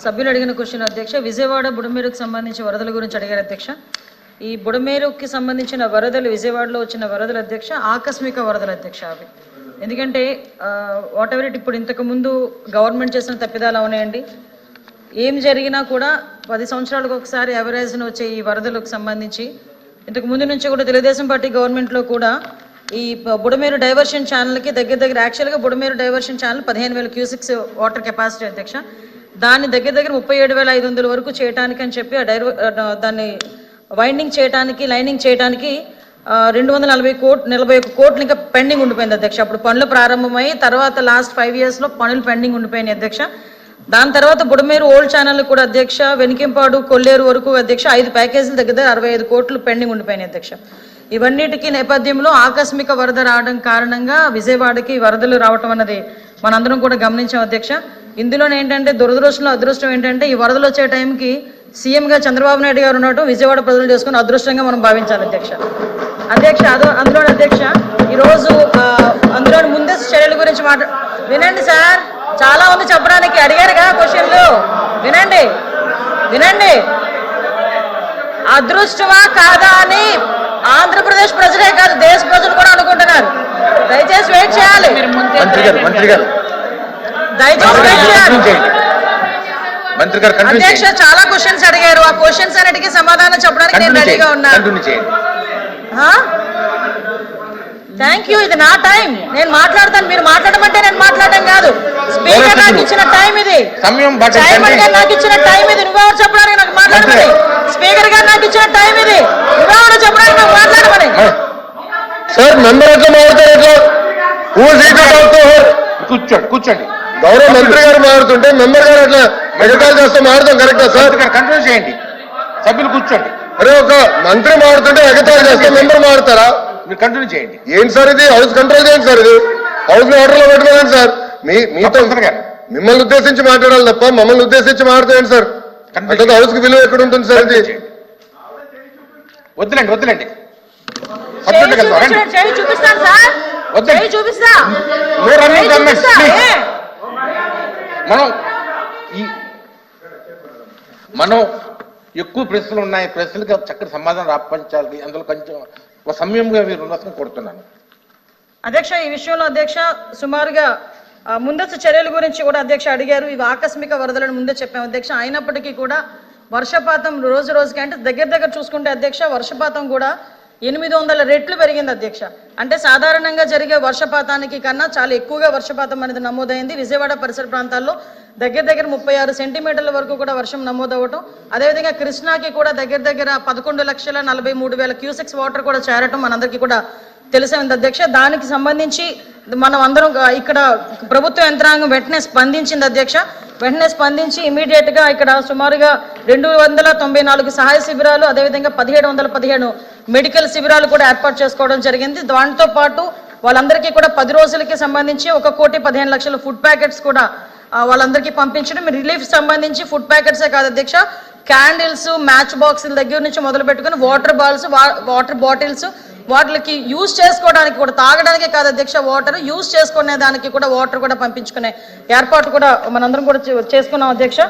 సభ్యులు అడిగిన క్వశ్చన్ అధ్యక్ష విజయవాడ బుడమేరుకు సంబంధించి వరదల గురించి అడిగారు అధ్యక్ష. ఈ బుడమేరుకి సంబంధించిన వరదలు విజయవాడలో వచ్చిన వరదల అధ్యక్ష ఆకస్మిక వరదలు అధ్యక్ష అవి. ఎందుకంటే వాట్ ఎవర్ ఇట్ ఇప్పుడు ఇంతకు ముందు గవర్నమెంట్ చేసిన తప్పిదాలు అవునాయండి. ఏం జరిగినా కూడా పది సంవత్సరాలకు ఒకసారి ఎవరేజ్ను వచ్చే ఈ వరదలకు సంబంధించి ఇంతకు ముందు నుంచి కూడా తెలుగుదేశం పార్టీ గవర్నమెంట్లో కూడా ఈ బుడమేరు డైవర్షన్ ఛానల్కి దగ్గర దగ్గర యాక్చువల్గా బుడమేరు డైవర్షన్ ఛానల్ పదిహేను వేల క్యూసిక్స్ వాటర్ కెపాసిటీ అధ్యక్ష. దాన్ని దగ్గర దగ్గర ముప్పై ఏడు వేల ఐదు వందల వరకు చేయడానికి అని చెప్పి ఆ దాన్ని వైండింగ్ చేయడానికి లైనింగ్ చేయడానికి రెండు వందల నలభై కోట్ నలభై ఒక కోట్లు ఇంకా పెండింగ్ ఉండిపోయింది అధ్యక్ష. అప్పుడు పనులు ప్రారంభమై తర్వాత లాస్ట్ ఫైవ్ ఇయర్స్లో పనులు పెండింగ్ ఉండిపోయినాయి అధ్యక్ష. దాని తర్వాత బుడమేరు ఓల్డ్ ఛానల్ కూడా అధ్యక్ష వెనికింపాడు కొల్లేరు వరకు అధ్యక్ష ఐదు ప్యాకేజీల దగ్గర దగ్గర అరవై ఐదు కోట్లు పెండింగ్ ఉండిపోయినాయి అధ్యక్ష. ఇవన్నిటికీ నేపథ్యంలో ఆకస్మిక వరద రావడం కారణంగా విజయవాడకి వరదలు రావటం అన్నది మనందరం కూడా గమనించాం అధ్యక్ష. ఇందులో ఏంటంటే దురదృష్టంలో అదృష్టం ఏంటంటే ఈ వరదలు వచ్చే టైంకి సీఎంగా చంద్రబాబు నాయుడు గారు ఉండటం విజయవాడ ప్రజలు చేసుకుని అదృష్టంగా మనం భావించాలి అధ్యక్ష. అధ్యక్ష అదో అందులో అధ్యక్ష ఈరోజు అందులో ముందస్తు చర్యల గురించి మాట్లా వినండి సార్. చాలా ఉంది చెప్పడానికి అడిగారుగా క్వశ్చన్లు. వినండి. వినండి. అదృష్టమా కాదా అని ఆంధ్రప్రదేశ్ ప్రజలే కాదు దేశ ప్రజలు కూడా అనుకుంటున్నారు. దయచేసి వెయిట్ చేయాలి. మంత్రి గారు మంత్రి గారు. మంత్రి గారు అధ్యక్ష చాలా క్వశ్చన్స్ అడిగారు. ఆ క్వశ్చన్స్ అన్నిటికీ సమాధానం చెప్పడానికి నేను రెడీగా చేయండి. ఉన్నా కంటిన్యూ చేయండి. థ్యాంక్ యూ ఇది నా టైం నేను మాట్లాడతాను. మీరు మాట్లాడమంటే నేను మాట్లాడడం కాదు. స్పీకర్ నాకు ఇచ్చిన టైం ఇది. గారు నాకు ఇచ్చిన టైం ఇది. నువ్వెవరు చెప్పడానికి నాకు మాట్లాడమని. స్పీకర్ గారు నాకు ఇచ్చిన టైం ఇది. నువ్వెవరు చెప్పడానికి నాకు మాట్లాడమని. సార్ మెంబర్ కూర్చోండి కూర్చోండి. గౌరవ మంత్రి గారు మారుతుంటే మెంబర్ గారు అట్లా ఎగతాలు చేస్తే మారుతాం కరెక్టా సార్? కంటిన్యూ చేయండి. సభ్యులు కూర్చోండి. అరే ఒక మంత్రి మారుతుంటే ఎగతాలు చేస్తే మెంబర్ మారుతారా మీరు కంటిన్యూ చేయండి. ఏంటి సార్ ఇది? హౌస్ కంట్రోల్ చేయండి సార్ ఇది. హౌస్ని ఆర్డర్లో పెట్టుకోండి సార్. మీ మీతో. మిమ్మల్ని ఉద్దేశించి మాట్లాడాలి తప్ప మమ్మల్ని ఉద్దేశించి మాట్లాడండి సార్. అంటే హౌస్కి విలువ ఎక్కడ ఉంటుంది సార్ ఇది. వద్దులేండి వద్దులేండి. చూపిస్తాను సార్. వద్దండి. చేయి చూపిస్తా? మనం మనం ఎక్కువ ప్రశ్నలు ఉన్నాయి. ప్రశ్నలకు చక్కటి సమాధానం రాపించాలి. అందులో కొంచెం ఒక సమయంగా మీరు ఉన్నతను కొడుతున్నాను అధ్యక్ష ఈ విషయంలో అధ్యక్ష సుమారుగా ముందస్తు చర్యల గురించి కూడా అధ్యక్ష అడిగారు. ఇవి ఆకస్మిక వరదలను ముందే చెప్పాము. అధ్యక్ష అయినప్పటికీ కూడా వర్షపాతం రోజు రోజుకి అంటే దగ్గర దగ్గర చూసుకుంటే అధ్యక్ష వర్షపాతం కూడా ఎనిమిది వందల రెట్లు పెరిగింది అధ్యక్ష. అంటే సాధారణంగా జరిగే వర్షపాతానికి కన్నా చాలా ఎక్కువగా వర్షపాతం అనేది నమోదైంది. విజయవాడ పరిసర ప్రాంతాల్లో దగ్గర దగ్గర ముప్పై ఆరు సెంటీమీటర్ల వరకు కూడా వర్షం నమోదవటం అదేవిధంగా కృష్ణాకి కూడా దగ్గర దగ్గర పదకొండు లక్షల నలభై మూడు వేల క్యూసెక్స్ వాటర్ కూడా చేరటం మనందరికీ కూడా తెలిసింది అధ్యక్ష. దానికి సంబంధించి మనం అందరం ఇక్కడ ప్రభుత్వ యంత్రాంగం వెంటనే స్పందించింది అధ్యక్ష. వెంటనే స్పందించి ఇమీడియట్గా ఇక్కడ సుమారుగా రెండు వందల తొంభై నాలుగు సహాయ శిబిరాలు అదేవిధంగా పదిహేడు వందల పదిహేను మెడికల్ శిబిరాలు కూడా ఏర్పాటు చేసుకోవడం జరిగింది. దాంతో పాటు వాళ్ళందరికీ కూడా పది రోజులకి సంబంధించి ఒక కోటి పదిహేను లక్షల ఫుడ్ ప్యాకెట్స్ కూడా వాళ్ళందరికీ పంపించడం. రిలీఫ్ సంబంధించి ఫుడ్ ప్యాకెట్సే కాదు అధ్యక్ష క్యాండిల్స్ మ్యాచ్ బాక్సుల దగ్గర నుంచి మొదలు పెట్టుకుని వాటర్ బాల్స్ వాటర్ బాటిల్స్ వాటికి యూజ్ చేసుకోవడానికి కూడా తాగడానికే కాదు అధ్యక్ష వాటర్ యూజ్ చేసుకునే దానికి కూడా వాటర్ కూడా పంపించుకునే ఏర్పాటు కూడా మనందరం కూడా చేసుకున్నాం అధ్యక్ష.